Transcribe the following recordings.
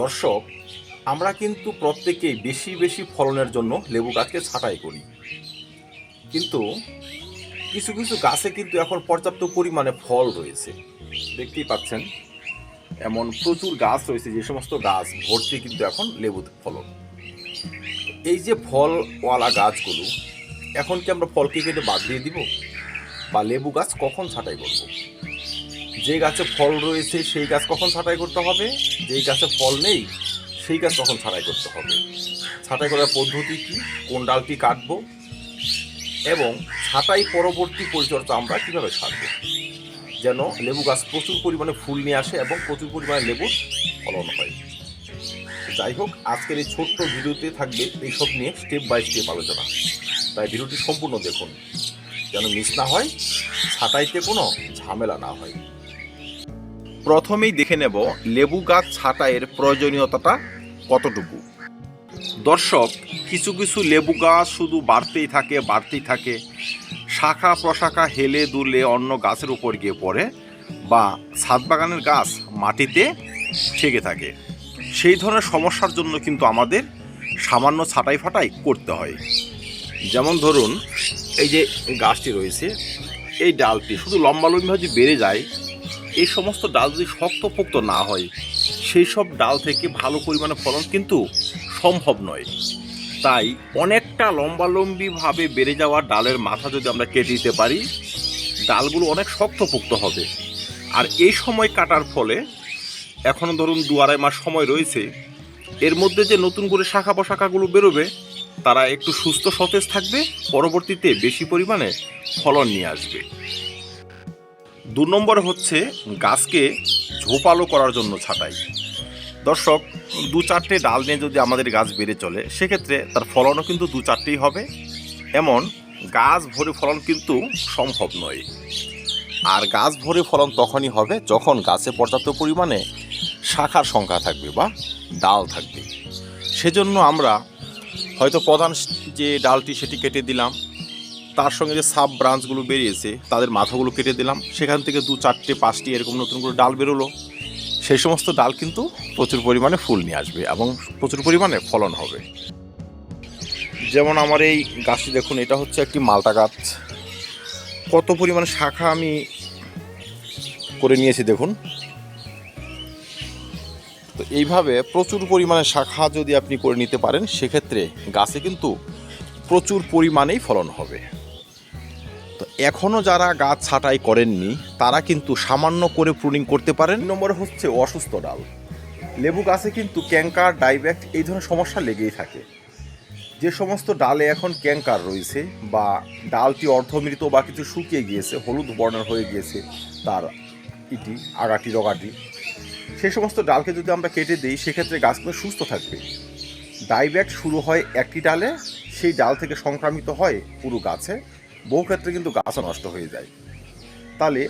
দর্শক, আমরা কিন্তু প্রত্যেকেই বেশি বেশি ফলনের জন্য লেবু গাছকে ছাঁটাই করি। কিন্তু কিছু কিছু গাছে কিন্তু এখন পর্যাপ্ত পরিমাণে ফল রয়েছে। দেখতেই পাচ্ছেন, এমন প্রচুর গাছ রয়েছে, যে সমস্ত গাছ ভর্তি কিন্তু এখন লেবু ফলন। এই যে ফলওয়ালা গাছগুলো, এখন কি আমরা ফলকে কেটে বাদ দিয়ে দিব? বা লেবু গাছ কখন ছাঁটাই করব? যে গাছে ফল রয়েছে, সেই গাছ কখন ছাঁটাই করতে হবে? যেই গাছে ফল নেই, সেই গাছ কখন ছাঁটাই করতে হবে? ছাঁটাই করার পদ্ধতি কি? কোন ডালটি কাটব? এবং ছাঁটাই পরবর্তী পরিচর্যা আমরা কীভাবে ছাড়বো যেন লেবু গাছ প্রচুর পরিমাণে ফুল নিয়ে আসে এবং প্রচুর পরিমাণে লেবুর ফলন হয়। যাই হোক, আজকের এই ছোট্ট ভিডিওতে থাকবে এইসব নিয়ে স্টেপ বাই স্টেপ আলোচনা। তাই ভিডিওটি সম্পূর্ণ দেখুন। যেন মিস না হয়, ছাঁটাইতে কোনো ঝামেলা না হয়। প্রথমেই দেখে নেব লেবু গাছ ছাঁটাইয়ের প্রয়োজনীয়তাটা কতটুকু। দর্শক, কিছু কিছু লেবু গাছ শুধু বাড়তেই থাকে বাড়তেই থাকে। শাখা প্রশাখা হেলে দুলে অন্য গাছের উপর গিয়ে পড়ে বা ছাদ বাগানের গাছ মাটিতে ঠেকে থাকে। সেই ধরনের সমস্যার জন্য কিন্তু আমাদের সামান্য ছাঁটাই ফাটাই করতে হয়। যেমন ধরুন, এই যে গাছটি রয়েছে, এই ডালটি শুধু লম্বা লম্বা যদি বেড়ে যায় এই সমস্ত ডাল যদি শক্তপোক্ত না হয়, সেই সব ডাল থেকে ভালো পরিমাণে ফলন কিন্তু সম্ভব নয়। তাই অনেকটা লম্বালম্বিভাবে বেড়ে যাওয়া ডালের মাথা যদি আমরা কেটে দিতে পারি, ডালগুলো অনেক শক্তপোক্ত হবে। আর এই সময় কাটার ফলে এখনও ধরুন দু আড়াই মাস সময় রয়েছে, এর মধ্যে যে নতুন করে শাখা পোশাখাগুলো বেরোবে, তারা একটু সুস্থ সতেজ থাকবে, পরবর্তীতে বেশি পরিমাণে ফলন নিয়ে আসবে। দু নম্বর হচ্ছে গাছকে ঝোপালো করার জন্য ছাঁটাই। দর্শক, দু চারটে ডাল নিয়ে যদি আমাদের গাছ বেড়ে চলে, সেক্ষেত্রে তার ফলনও কিন্তু দু চারটেই হবে। এমন, গাছ ভরে ফলন কিন্তু সম্ভব নয়। আর গাছ ভরে ফলন তখনই হবে যখন গাছে পর্যাপ্ত পরিমাণে শাখার সংখ্যা থাকবে বা ডাল থাকবে। সেজন্য আমরা হয়তো প্রধান যে ডালটি সেটি কেটে দিলাম। তার সঙ্গে যে সাব ব্রাঞ্চগুলো বেরিয়েছে, তাদের মাথাগুলো কেটে দিলাম। সেখান থেকে দু চারটে, পাঁচটি এরকম নতুন করে ডাল বেরোলো। সেই সমস্ত ডাল কিন্তু প্রচুর পরিমাণে ফুল নিয়ে আসবে এবং প্রচুর পরিমাণে ফলন হবে। যেমন আমার এই গাছটি দেখুন, এটা হচ্ছে একটি মালটা গাছ। কত পরিমাণে শাখা আমি করে নিয়েছি দেখুন। তো এইভাবে প্রচুর পরিমাণে শাখা যদি আপনি করে নিতে পারেন, সেক্ষেত্রে গাছে কিন্তু প্রচুর পরিমাণেই ফলন হবে। এখনও যারা গাছ ছাঁটাই করেননি, তারা কিন্তু সামান্য করে প্রুনিং করতে পারেন। নম্বর হচ্ছে অসুস্থ ডাল। লেবু গাছে কিন্তু ক্যাঙ্কার ডাইব্যাক্ট এই ধরনের সমস্যা লেগেই থাকে। যে সমস্ত ডালে এখন ক্যাঙ্কার রয়েছে বা ডালটি অর্ধমৃত বা কিছু শুকিয়ে গিয়েছে, হলুদ বর্ণের হয়ে গিয়েছে, তার ইটি, আগাটি, রগাটি সেই সমস্ত ডালকে যদি আমরা কেটে দিই, সেক্ষেত্রে গাছগুলো সুস্থ থাকবে। ডাইব্যাক্ট শুরু হয় একটি ডালে, সেই ডাল থেকে সংক্রামিত হয় পুরো গাছে। বহু ক্ষেত্রে কিন্তু গাছও নষ্ট হয়ে যায়। তাহলে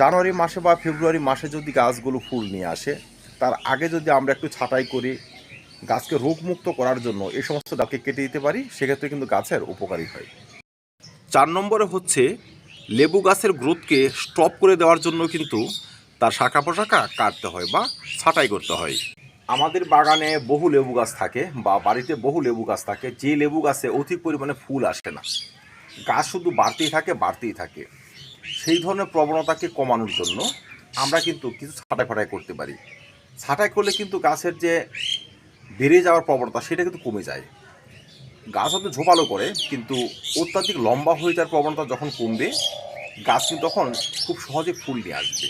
জানুয়ারি মাসে বা ফেব্রুয়ারি মাসে যদি গাছগুলো ফুল নিয়ে আসে, তার আগে যদি আমরা একটু ছাঁটাই করি, গাছকে রোগমুক্ত করার জন্য এই সমস্ত ডালকে কেটে দিতে পারি, সেক্ষেত্রে কিন্তু গাছের উপকারী হয়। চার নম্বরে হচ্ছে লেবু গাছের গ্রোথকে স্টপ করে দেওয়ার জন্য কিন্তু তার শাখা পোশাখা কাটতে হয় বা ছাঁটাই করতে হয়। আমাদের বাগানে বহু লেবু গাছ থাকে বা বাড়িতে বহু লেবু গাছ থাকে, যে লেবু গাছে অধিক পরিমাণে ফুল আসে না। গাছ শুধু বাড়তেই থাকে বাড়তেই থাকে। সেই ধরনের প্রবণতাকে কমানোর জন্য আমরা কিন্তু কিছু ছাঁটাই ফাটাই করতে পারি। ছাঁটাই করলে কিন্তু গাছের যে বেড়ে যাওয়ার প্রবণতা, সেটা কিন্তু কমে যায়। গাছ হয়তো ঝোপালো করে, কিন্তু অত্যাধিক লম্বা হয়ে যাওয়ার প্রবণতা যখন কমবে, গাছ কিন্তু তখন খুব সহজে ফুল নিয়ে আসবে।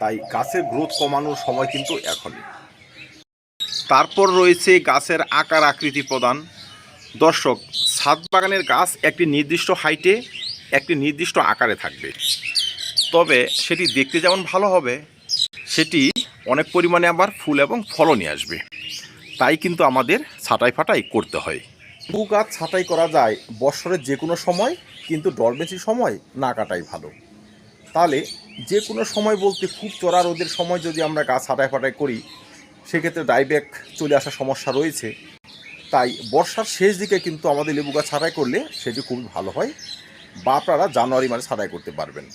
তাই গাছের গ্রোথ কমানোর সময় কিন্তু এখনই। তারপর রয়েছে গাছের আকার আকৃতি প্রদান। দর্শক ছাদ বাগানের গাছ একটি নির্দিষ্ট হাইটে একটি নির্দিষ্ট আকারে থাকবে। তবে সেটি দেখতে যেমন ভালো হবে, সেটি অনেক পরিমাণে আবার ফুল এবং ফলও নিয়ে আসবে। তাই কিন্তু আমাদের ছাঁটাই ফাটাই করতে হয়। লেবু গাছ ছাঁটাই করা যায় বছরের যে কোনো সময়, কিন্তু ডরমেসি সময় না কাটাই ভালো। তাহলে যে কোনো সময় বলতে খুব চড়া রোদের সময় যদি আমরা গাছ ছাঁটাই ফাটাই করি, সেক্ষেত্রে ডাইব্যাক চলে আসার সমস্যা রয়েছে। তাই বর্ষার শেষ দিকে কিন্তু আমাদের লেবু গাছ ছাঁটাই করলে সেটি খুবই ভালো হয়। বা আপনারা জানুয়ারি মাসে ছাঁটাই করতে পারবেন।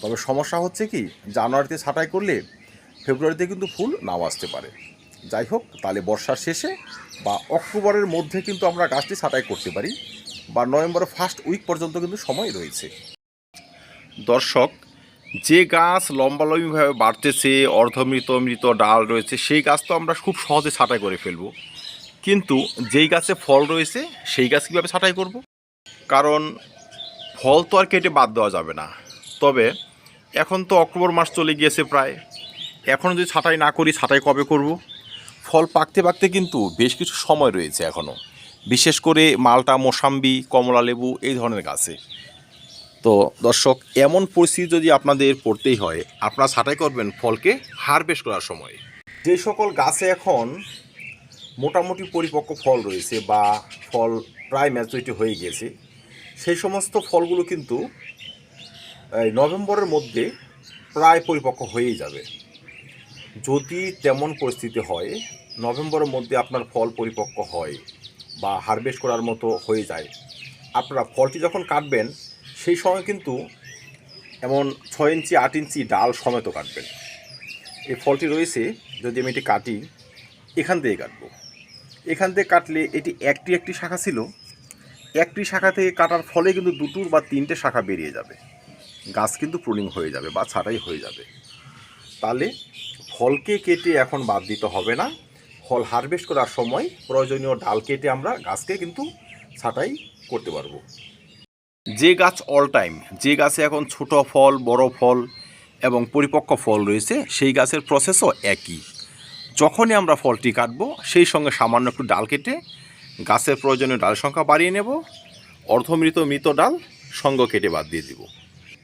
তবে সমস্যা হচ্ছে কি, জানুয়ারিতে ছাঁটাই করলে ফেব্রুয়ারিতে কিন্তু ফুল নাও আসতে পারে। যাই হোক, তাহলে বর্ষার শেষে বা অক্টোবরের মধ্যে কিন্তু আমরা গাছটি ছাঁটাই করতে পারি বা নভেম্বরের ফার্স্ট উইক পর্যন্ত কিন্তু সময় রয়েছে। দর্শক, যে গাছ লম্বালম্বিভাবে বাড়তেছে, অর্ধমৃত মৃত ডাল রয়েছে, সেই গাছ তো আমরা খুব সহজে ছাঁটাই করে ফেলব। কিন্তু যেই গাছে ফল রয়েছে, সেই গাছ কীভাবে ছাঁটাই করব? কারণ ফল তো আর কেটে বাদ দেওয়া যাবে না। তবে এখন তো অক্টোবর মাস চলে গিয়েছে প্রায়। এখন যদি ছাঁটাই না করি, ছাঁটাই কবে করব? ফল পাকতে পাকতে কিন্তু বেশ কিছু সময় রয়েছে এখনও বিশেষ করে মালটা, মোসাম্বি, কমলা লেবু, এই ধরনের গাছে। তো দর্শক, এমন পরিস্থিতি যদি আপনাদের পড়তেই হয়, আপনারা ছাঁটাই করবেন ফলকে হারভেস্ট করার সময়। যে সকল গাছে এখন মোটামুটি পরিপক্ক ফল রয়েছে বা ফল প্রায় ম্যাচুরিটি হয়ে গিয়েছে। সেই সমস্ত ফলগুলো কিন্তু, এই নভেম্বরের মধ্যে প্রায় পরিপক্ক হয়েই যাবে। যদি তেমন পরিস্থিতি হয়, নভেম্বরের মধ্যে আপনার ফল পরিপক্ক হয় বা হারভেস্ট করার মতো হয়ে যায়, আপনারা ফলটি যখন কাটবেন, সেই সময় কিন্তু এমন ছয় ইঞ্চি, আট ইঞ্চি ডাল সমেত কাটবেন। এই ফলটি রয়েছে, যদি আমি এটি কাটি, এখান থেকে কাটবো। এখান থেকে কাটলে এটি একটি একটি শাখা ছিল। একটি শাখা থেকে কাটার ফলে কিন্তু দুটোর বা তিনটে শাখা বেরিয়ে যাবে। গাছ কিন্তু প্রুনিং হয়ে যাবে বা ছাঁটাই হয়ে যাবে। তাহলে ফলকে কেটে এখন বাদ দিতে হবে না। ফল হারভেস্ট করার সময় প্রয়োজনীয় ডাল কেটে আমরা গাছকে কিন্তু ছাঁটাই করতে পারব। যে গাছ অল টাইম যে গাছে এখন ছোট ফল, বড় ফল এবং পরিপক্ক ফল রয়েছে, সেই গাছের প্রসেসও একই। যখনই আমরা ফলটি কাটবো, সেই সঙ্গে সামান্য একটু ডাল কেটে গাছের প্রয়োজনীয় ডাল সংখ্যা বাড়িয়ে নেব। অর্ধমৃত মৃত ডাল সঙ্গ কেটে বাদ দিয়ে দিব।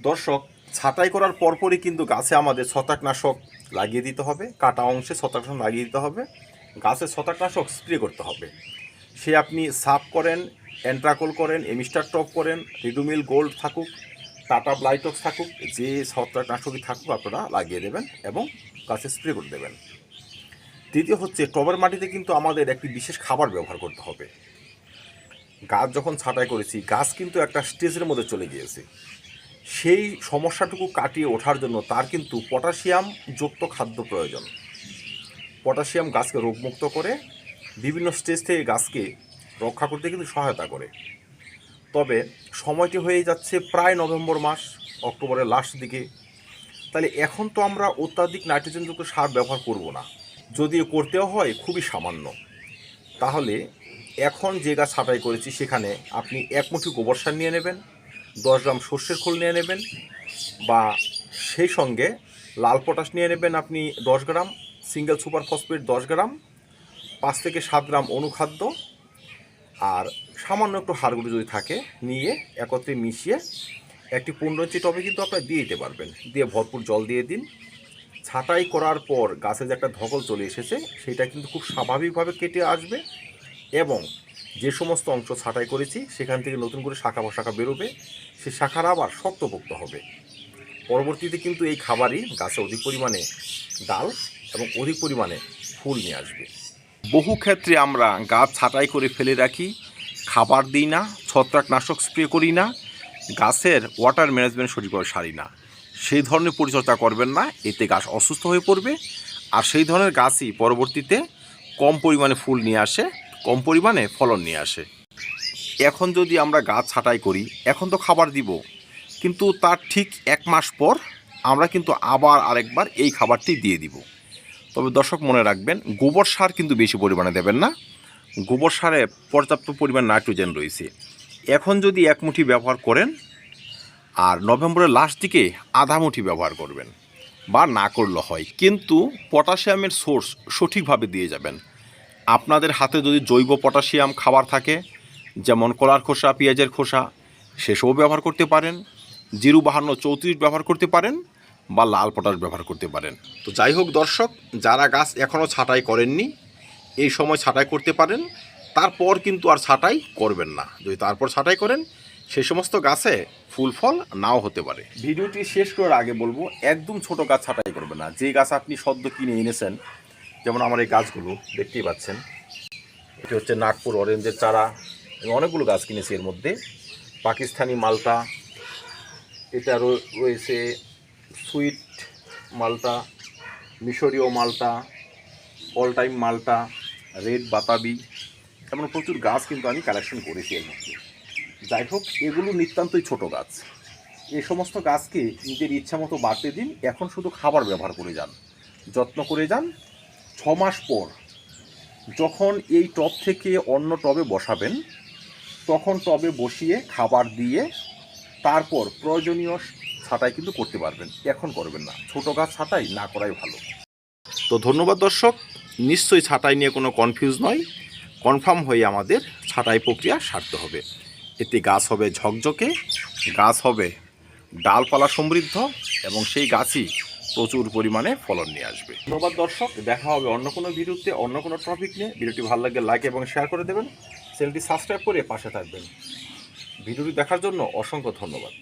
দর্শক, ছাঁটাই করার পরপরই কিন্তু গাছে আমাদের ছত্রাকনাশক লাগিয়ে দিতে হবে, কাটা অংশে ছত্রাকনাশক লাগিয়ে দিতে হবে, গাছে ছতাকনাশক স্প্রে করতে হবে। সে আপনি সাপ করেন অ্যান্ট্রাকোল করেন, এমিস্টার টপ করেন, রিডুমিল গোল্ড থাকুক, টাটা ব্লাইটক্স থাকুক, যে ছত্রাকনাশকই থাকুক আপনারা লাগিয়ে দেবেন এবং গাছে স্প্রে করে দেবেন। দ্বিতীয় হচ্ছে, টবের মাটিতে কিন্তু আমাদের একটি বিশেষ খাবার ব্যবহার করতে হবে। গাছ যখন ছাঁটাই করেছি, গাছ কিন্তু একটা স্টেজের মধ্যে চলে গিয়েছে। সেই সমস্যাটুকু কাটিয়ে ওঠার জন্য তার কিন্তু পটাশিয়াম যুক্ত খাদ্য প্রয়োজন। পটাশিয়াম গাছকে রোগমুক্ত করে, বিভিন্ন স্টেজ থেকে গাছকে রক্ষা করতে কিন্তু সহায়তা করে। তবে সময়টি হয়ে যাচ্ছে প্রায় নভেম্বর মাস, অক্টোবরের লাস্ট দিকে। তাহলে এখন তো আমরা অত্যাধিক নাইট্রোজেনযুক্ত সার ব্যবহার করব না। যদিও করতেও হয়, খুবই সামান্য। তাহলে এখন যে গাছ ছাঁটাই করেছি সেখানে আপনি এক মুঠি গোবর সার নিয়ে নেবেন, দশ গ্রাম সর্ষের খোল নিয়ে নেবেন বা সেই সঙ্গে লাল পটাশ নিয়ে নেবেন আপনি দশ গ্রাম, সিঙ্গেল সুপার ফসফেট দশ গ্রাম, পাঁচ থেকে সাত গ্রাম অনুখাদ্য আর সামান্য একটু হাড়গুলো যদি থাকে নিয়ে একত্রে মিশিয়ে একটি পনেরো ইঞ্চি টবে কিন্তু আপনারা দিয়ে দিতে পারবেন। দিয়ে ভরপুর জল দিয়ে দিন। ছাঁটাই করার পর গাছে যে একটা ধকল চলে এসেছে, সেটা কিন্তু খুব স্বাভাবিকভাবে কেটে আসবে এবং যে সমস্ত অংশ ছাঁটাই করেছি, সেখান থেকে নতুন করে শাখা শাখা বেরোবে, সে শাখার আবার শক্তপোক্ত হবে। পরবর্তীতে কিন্তু এই খাবারই গাছে অধিক পরিমাণে ডাল এবং অধিক পরিমাণে ফুল নিয়ে আসবে। বহু ক্ষেত্রে আমরা গাছ ছাঁটাই করে ফেলে রাখি, খাবার দিই না, ছত্রাকনাশক স্প্রে করি না, গাছের ওয়াটার ম্যানেজমেন্ট সঠিকভাবে সারি না। সেই ধরনের পরিচর্যা করবেন না, এতে গাছ অসুস্থ হয়ে পড়বে। আর সেই ধরনের গাছই পরবর্তীতে কম পরিমাণে ফুল নিয়ে আসে, কম পরিমাণে ফলন নিয়ে আসে। এখন যদি আমরা গাছ ছাঁটাই করি, এখন তো খাবার দিব, কিন্তু তার ঠিক এক মাস পর আমরা কিন্তু আবার আরেকবার এই খাবারটি দিয়ে দিব। তবে দর্শক মনে রাখবেন, গোবর সার কিন্তু বেশি পরিমাণে দেবেন না। গোবর সারে পর্যাপ্ত পরিমাণ নাইট্রোজেন রয়েছে। এখন যদি এক মুঠি ব্যবহার করেন আর নভেম্বরের লাস্ট দিকে আধা মুঠি ব্যবহার করবেন। বা না করলে হয়। কিন্তু পটাশিয়ামের সোর্স সঠিকভাবে দিয়ে যাবেন। আপনাদের হাতে যদি জৈব পটাশিয়াম খাবার থাকে, যেমন কলার খোসা, পেঁয়াজের খোসা, সেসবও ব্যবহার করতে পারেন। জিরু বাহান্ন চৌত্রিশ ব্যবহার করতে পারেন বা লাল পটাশ ব্যবহার করতে পারেন। তো যাই হোক দর্শক, যারা গাছ এখনও ছাঁটাই করেননি, এই সময় ছাঁটাই করতে পারেন। তারপর কিন্তু আর ছাঁটাই করবেন না। যদি তারপর ছাঁটাই করেন সেই সমস্ত গাছে ফুল ফল নাও হতে পারে। ভিডিওটি শেষ করার আগে বলব, একদম ছোট গাছ ছাঁটাই করবেন না। যে গাছ আপনি সদ্য কিনে এনেছেন, যেমন আমার এই গাছগুলো, দেখতেই পাচ্ছেন। এটি হচ্ছে নাগপুর অরেঞ্জের চারা আমি অনেকগুলো গাছ কিনেছি এর মধ্যে। পাকিস্তানি মালটা, এটা রয়ে- রয়েছে সুইট মালটা, মিশরীয় মালটা অল টাইম মালটা, রেড বাতাবি। এমন প্রচুর গাছ কিন্তু আমি কালেকশন করেছি এর মধ্যে। যাই হোক, এগুলো নিতান্তই ছোট গাছ। এই সমস্ত গাছকে নিজের ইচ্ছা মতো বাড়তে দিন, এখন শুধু খাবার ব্যবহার করে যান। যত্ন করে যান ছ মাস পর। যখন এই টব থেকে অন্য টবে বসাবেন, তখন টবে বসিয়ে খাবার দিয়ে তারপর প্রয়োজনীয় ছাঁটাই কিন্তু করতে পারবেন। এখন করবেন না। ছোট গাছ ছাঁটাই না করাই ভালো। তো ধন্যবাদ দর্শক। নিশ্চয়ই ছাঁটাই নিয়ে কোনো কনফিউজ নয়। কনফার্ম হয়ে আমাদের ছাঁটাই প্রক্রিয়া সারতে হবে। এতে গাছ হবে ঝকঝকে, গাছ হবে ডালপালা সমৃদ্ধ এবং সেই গাছই প্রচুর পরিমাণে ফলন নিয়ে আসবে। ধন্যবাদ দর্শক, দেখা হবে অন্য কোনো ভিডিওতে, অন্য কোনো টপিক নিয়ে। ভিডিওটি ভালো লাগলে লাইক এবং শেয়ার করে দেবেন। চ্যানেলটি সাবস্ক্রাইব করে পাশে থাকবেন। ভিডিওটি দেখার জন্য অসংখ্য ধন্যবাদ।